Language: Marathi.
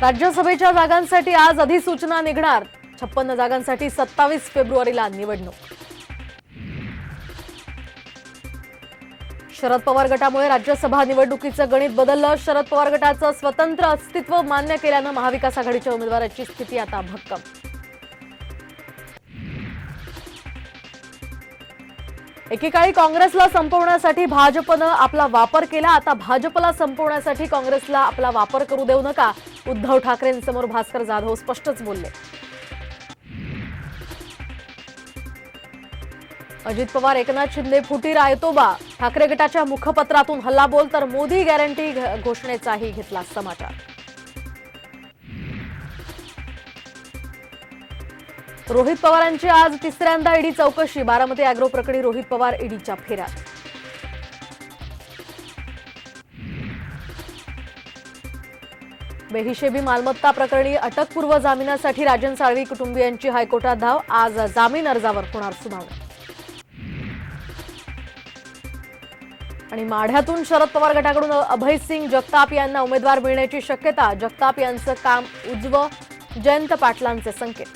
राज्यसभेच्या जागांसाठी आज अधिसूचना निघणार. छप्पन्न जागांसाठी सत्तावीस फेब्रुवारीला निवडणूक. शरद पवार गटामुळे राज्यसभा निवडणुकीचं गणित बदललं. शरद पवार गटाचं स्वतंत्र अस्तित्व मान्य केल्यानं महाविकास आघाडीच्या उमेदवाराची स्थिती आता भक्कम. एकेकाळी काँग्रेसला संपवण्यासाठी भाजपनं आपला वापर केला. आता भाजपला संपवण्यासाठी काँग्रेसला आपला वापर करू देऊ नका. उद्धव ठाकरेंसमोर भास्कर जाधव स्पष्टच बोलले. अजित पवार एकनाथ शिंदे फुटी रायतोबा ठाकरे गटाच्या मुखपत्रातून हल्लाबोल तर मोदी गॅरंटी घोषणेचाही घेतला समाचार. रोहित पवारांची आज तिसऱ्यांदा ईडी चौकशी. बारामती अॅग्रो प्रकरणी रोहित पवार ईडीच्या फेऱ्यात. बेहिशेबी मालमत्ता प्रकरणी अटकपूर्व जामिनासाठी राजन साळवी कुटुंबियांची हायकोर्टात धाव. आज जामीन अर्जावर होणार सुनावणी. आणि माढ्यातून शरद पवार गटाकडून अभय सिंग जगताप यांना उमेदवार मिळण्याची शक्यता. जगताप यांचं काम उजवं जयंत पाटलांचे संकेत.